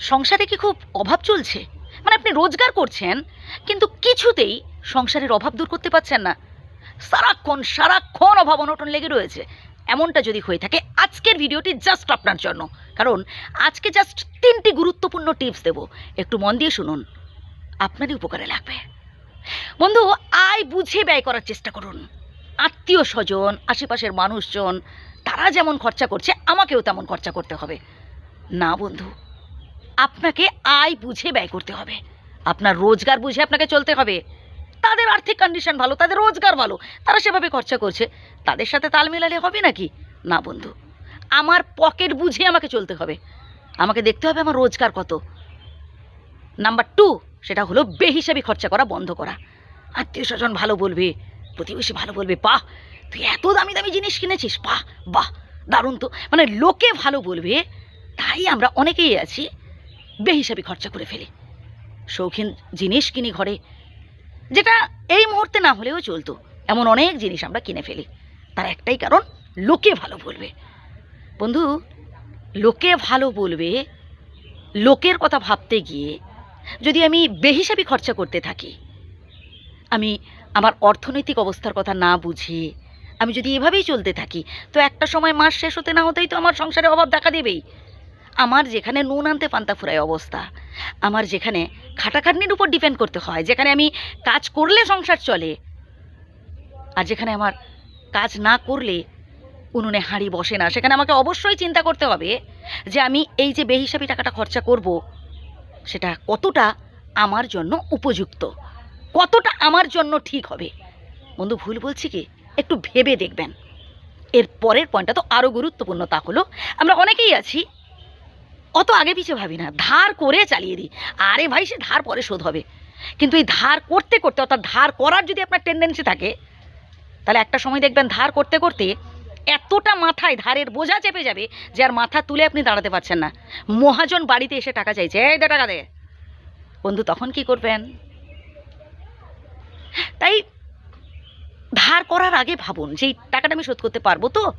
সংসারে কি খুব অভাব চলছে? মানে আপনি রোজগার করছেন, কিন্তু কিছুতেই সংসারের অভাব দূর করতে পারছেন না। সারাক্ষণ সারাক্ষণ অভাব অনটন লেগে রয়েছে। এমনটা যদি হয়ে থাকে, আজকের ভিডিওটি জাস্ট আপনার জন্য। কারণ আজকে জাস্ট তিনটি গুরুত্বপূর্ণ টিপস দেব। একটু মন দিয়ে শুনুন। আপনারই উপকারে লাগবে। বন্ধু, আয় বুঝে ব্যয় করার চেষ্টা করুন। আত্মীয় স্বজন, আশেপাশের মানুষজন, তারা যেমন খরচা করছে, আমাকেও তেমন খরচা করতে হবে। না, বন্ধু আপনাকে আয় বুঝে ব্যয় করতে হবে। আপনার রোজগার বুঝে আপনাকে চলতে হবে। তাদের আর্থিক কন্ডিশন ভালো, তাদের রোজগার ভালো, তারা সেভাবে খরচা করছে। তাদের সাথে তাল মেলালে হবে নাকি? না বন্ধু, আমার পকেট বুঝে আমাকে চলতে হবে। আমাকে দেখতে হবে আমার রোজগার কত। নাম্বার টু, সেটা হলো বেহিসাবি খরচা করা, বন্ধ করা। আত্মীয় স্বজন ভালো বলবে, প্রতিবেশী ভালো বলবে, বাহ, তুই এত দামি দামি জিনিস কিনেছিস, বাহ বাহ, দারুণ তো। মানে লোকে ভালো বলবে, তাই আমরা অনেকেই আছি। বেহিসাবি খরচা করে ফেলি। শৌখিন জিনিস কিনি ঘরে, যেটা এই মুহূর্তে না হলেও চলতো। এমন অনেক জিনিস আমরা কিনে ফেলি। তার একটাই কারণ, লোকে ভালো বলবে। বন্ধু, লোকে ভালো বলবে, লোকের কথা ভাবতে গিয়ে যদি আমি বেহিসাবি খরচা করতে থাকি, আমি আমার অর্থনৈতিক অবস্থার কথা না বুঝে আমি যদি এভাবেই চলতে থাকি, তো একটা সময় মাস শেষ হতে না হতেই তো আমার সংসারে অভাব দেখা দেবেই। আমার যেখানে নুন আনতে পান্তা ফুরায় অবস্থা। আমার যেখানে খাটাখাটনির উপর ডিপেন্ড করতে হয়, যেখানে আমি কাজ করলে সংসার চলে আর যেখানে আমার কাজ না করলে উনুনে হাঁড়ি বসে না, সেখানে আমাকে অবশ্যই চিন্তা করতে হবে যে আমি এই যে বেহিসাবি টাকাটা খরচা করব, সেটা কতটা আমার জন্য উপযুক্ত, কতটা আমার জন্য ঠিক হবে। বন্ধু, ভুল বলছি কি? একটু ভেবে দেখবেন। এর পরের পয়েন্টটা তো আরও গুরুত্বপূর্ণ, তা হলো আমরা অনেকেই আছি অত আগে পিছিয়ে ভাবি না। ধার করে চালিয়ে দিই। আরে ভাই, সে ধার পরে শোধ হবে। কিন্তু এই ধার করতে করতে, অর্থাৎ ধার করার যদি আপনার টেন্ডেন্সি থাকে, তাহলে একটা সময় দেখবেন ধার করতে করতে এতটা মাথায় ধারের বোঝা চেপে যাবে যে আর মাথা তুলে আপনি দাঁড়াতে পারছেন না। মহাজন বাড়িতে এসে টাকা চাইছে, এই দে টাকা দে। বন্ধু, তখন কি করবেন? তাই ধার করার আগে ভাবুন যে টাকাটা আমি শোধ করতে পারব তো?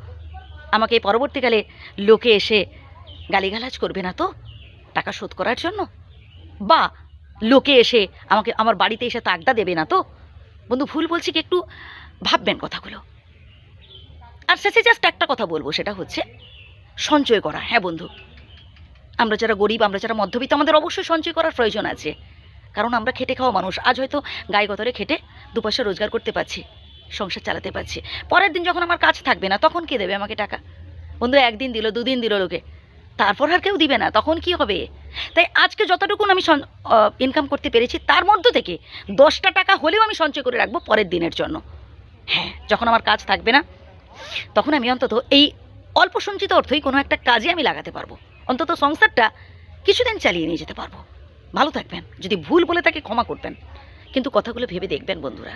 আমাকে পরবর্তীকালে লোকে এসে গালিগালাজ করবে না তো? টাকা শোধ করার জন্য? বা, লোকে এসে আমাকে আমার বাড়িতে এসে তাগদা দেবে না তো? বন্ধু, ভুল বলছি কি একটু ভাববেন কথাগুলো। আর শেষে জাস্ট একটা কথা বলব, সেটা হচ্ছে সঞ্চয় করা। হ্যাঁ বন্ধু, আমরা যারা গরিব, আমরা যারা মধ্যবিত্ত, আমাদের অবশ্যই সঞ্চয় করার প্রয়োজন আছে। কারণ আমরা খেটে খাওয়া মানুষ, আজ হয়তো গায়ে গতরে খেটে দু পয়সা রোজগার করতে পারছি, সংসার চালাতে পারছি। পরের দিন যখন আমার কাজ থাকবে না, তখন কে দেবে আমাকে টাকা? বন্ধু, একদিন দিল, দুদিন দিল লোকে। তারপর আর কেউ দিবে না, তখন কি হবে? তাই আজকে যতটুকুন আমি ইনকাম করতে পেরেছি, তার মধ্য থেকে দশটা টাকা হলেও আমি সঞ্চয় করে রাখব পরের দিনের জন্য। হ্যাঁ যখন আমার কাজ থাকবে না, তখন আমি অন্তত এই অল্প সঞ্চিত অর্থই কোনো একটা কাজে আমি লাগাতে পারব। অন্তত সংসারটা কিছুদিন চালিয়ে নিয়ে যেতে পারব। ভালো থাকবেন, যদি ভুল বলে তাকে ক্ষমা করবেন। কিন্তু কথাগুলো ভেবে দেখবেন, বন্ধুরা।